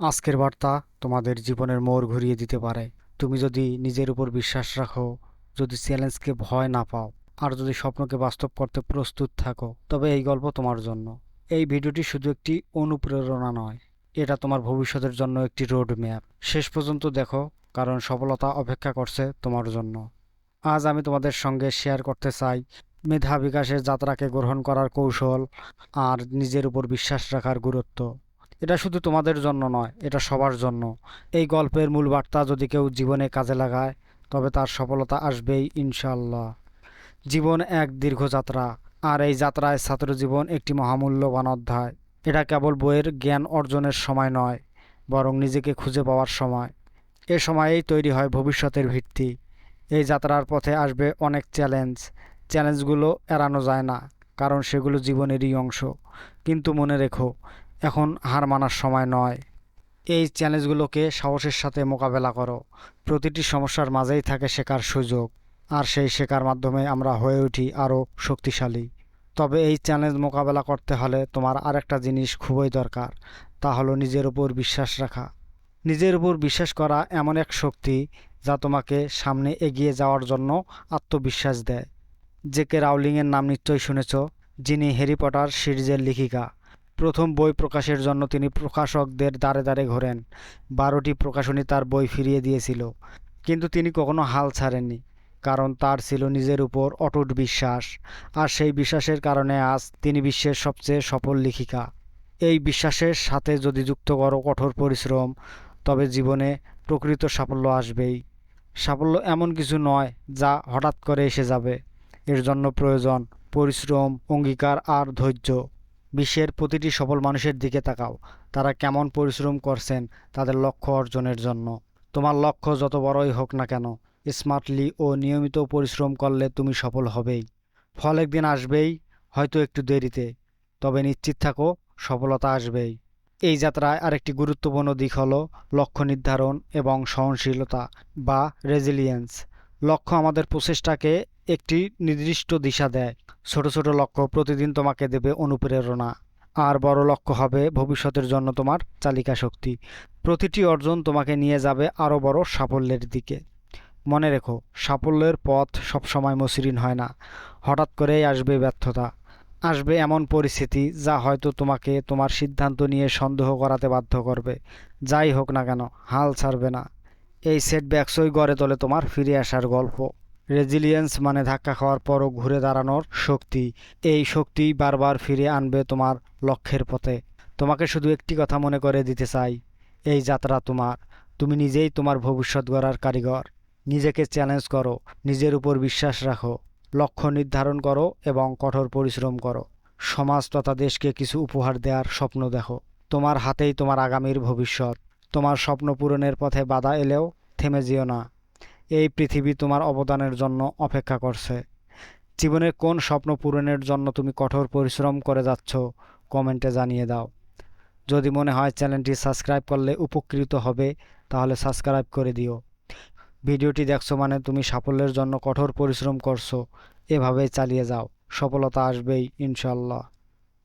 আজকের বার্তা তোমাদের জীবনের মোড় ঘুরিয়ে দিতে পারে। তুমি যদি নিজের উপর বিশ্বাস রাখো, যদি চ্যালেঞ্জকে ভয় না পাও, আর যদি স্বপ্নকে বাস্তব করতে প্রস্তুত থাকো, তবে এই গল্প তোমার জন্য। এই ভিডিওটি শুধু একটি অনুপ্রেরণা নয়, এটা তোমার ভবিষ্যতের জন্য একটি রোড ম্যাপ শেষ পর্যন্ত দেখো, কারণ সফলতা অপেক্ষা করছে তোমার জন্য। আজ আমি তোমাদের সঙ্গে শেয়ার করতে চাই, মেধা বিকাশের যাত্রাকে গ্রহণ করার কৌশল আর নিজের উপর বিশ্বাস রাখার গুরুত্ব। এটা শুধু তোমাদের জন্য নয়, এটা সবার জন্য। এই গল্পের মূল বার্তা যদি কেউ জীবনে কাজে লাগায়, তবে তার সফলতা আসবেই ইনশাল্লাহ জীবন এক দীর্ঘ যাত্রা, আর এই যাত্রায় ছাত্র জীবন একটি মহামূল্যবান অধ্যায়। এটা কেবল বইয়ের জ্ঞান অর্জনের সময় নয়, বরং নিজেকে খুঁজে পাওয়ার সময়। এ সময়েই তৈরি হয় ভবিষ্যতের ভিত্তি। এই যাত্রার পথে আসবে অনেক চ্যালেঞ্জ। চ্যালেঞ্জগুলো এড়ানো যায় না, কারণ সেগুলো জীবনেরই অংশ। কিন্তু মনে রেখো এখন হার মানার সময় নয়। এই চ্যালেঞ্জগুলোকে সাহসের সাথে মোকাবেলা করো। প্রতিটি সমস্যার মাঝেই থাকে শেখার সুযোগ, আর সেই শেখার মাধ্যমে আমরা হয়ে উঠি আরও শক্তিশালী। তবে এই চ্যালেঞ্জ মোকাবেলা করতে হলে তোমার আরেকটা জিনিস খুবই দরকার, তা হলো নিজের উপর বিশ্বাস রাখা। নিজের উপর বিশ্বাস করা এমন এক শক্তি যা তোমাকে সামনে এগিয়ে যাওয়ার জন্য আত্মবিশ্বাস দেয়। জেকে রাউলিংয়ের নাম নিশ্চয়ই শুনেছ, যিনি হ্যারি পটার সিরিজের লেখিকা। প্রথম বই প্রকাশের জন্য তিনি প্রকাশকদের দ্বারে দ্বারে ঘোরেন। বারোটি প্রকাশনী তার বই ফিরিয়ে দিয়েছিল। কিন্তু তিনি কখনো হাল ছাড়েননি, কারণ তার ছিল নিজের উপর অটুট বিশ্বাস। আর সেই বিশ্বাসের কারণে আজ তিনি বিশ্বের সবচেয়ে সফল লেখিকা। এই বিশ্বাসের সাথে যদি যুক্ত করো কঠোর পরিশ্রম, তবে জীবনে প্রকৃত সাফল্য আসবেই। সাফল্য এমন কিছু নয় যা হঠাৎ করে এসে যাবে। এর জন্য প্রয়োজন পরিশ্রম, অঙ্গীকার আর ধৈর্য। বিশ্বের প্রতিটি সফল মানুষের দিকে তাকাও। তারা কেমন পরিশ্রম করছেন তাদের লক্ষ্য অর্জনের জন্য। তোমার লক্ষ্য যত বড়ই হোক না কেন স্মার্টলি ও নিয়মিত পরিশ্রম করলে তুমি সফল হবেই। ফল একদিন আসবেই, হয়তো একটু দেরিতে, তবে নিশ্চিত থাকো সফলতা আসবেই। এই যাত্রায় আরেকটি গুরুত্বপূর্ণ দিক হলো লক্ষ্য নির্ধারণ এবং সহনশীলতা বা রেজিলিয়েন্স লক্ষ্য আমাদের প্রচেষ্টাকে একটি নির্দিষ্ট দিশা দেয়। ছোট ছোট লক্ষ্য প্রতিদিন তোমাকে দেবে অনুপ্রেরণা। আর বড় লক্ষ্য হবে ভবিষ্যতের জন্য তোমার চালিকা শক্তি। প্রতিটি অর্জন তোমাকে নিয়ে যাবে আরও বড় সাফল্যের দিকে। মনে রেখো, সাফল্যের পথ সবসময় মসৃণ হয় না। হঠাৎ করেই আসবে ব্যর্থতা। আসবে এমন পরিস্থিতি যা হয়তো তোমাকে তোমার সিদ্ধান্ত নিয়ে সন্দেহ করাতে বাধ্য করবে। যাই হোক না কেন, হাল ছাড়বে না। এই সেটব্যাকসই গড়ে তোলে তোমার ফিরে আসার গল্প। রেজিলিয়েন্স মানে ধাক্কা খাওয়ার পরও ঘুরে দাঁড়ানোর শক্তি। এই শক্তি বারবার ফিরে আনবে তোমার লক্ষ্যের পথে। তোমাকে শুধু একটি কথা মনে করে দিতে চাই, এই যাত্রা তোমার। তুমি নিজেই তোমার ভবিষ্যৎ গড়ার কারিগর। নিজেকে চ্যালেঞ্জ করো, নিজের উপর বিশ্বাস রাখো, লক্ষ্য নির্ধারণ করো এবং কঠোর পরিশ্রম করো। সমাজ তথা দেশকে কিছু উপহার দেওয়ার স্বপ্ন দেখো। তোমার হাতেই তোমার আগামীর ভবিষ্যৎ। তোমার স্বপ্ন পূরণের পথে বাধা এলেও থেমে যেও না। এই পৃথিবী তোমার অবদানের জন্য অপেক্ষা করছে। জীবনের কোন স্বপ্ন পূরণের জন্য তুমি কঠোর পরিশ্রম করে যাচ্ছ, কমেন্টে জানিয়ে দাও। যদি মনে হয় চ্যানেলটি সাবস্ক্রাইব করলে উপকৃত হবে, তাহলে সাবস্ক্রাইব করে দিও। ভিডিওটি দেখছ মানে তুমি সাফল্যের জন্য কঠোর পরিশ্রম করছ। এভাবেই চালিয়ে যাও। সফলতা আসবেই ইনশাল্লাহ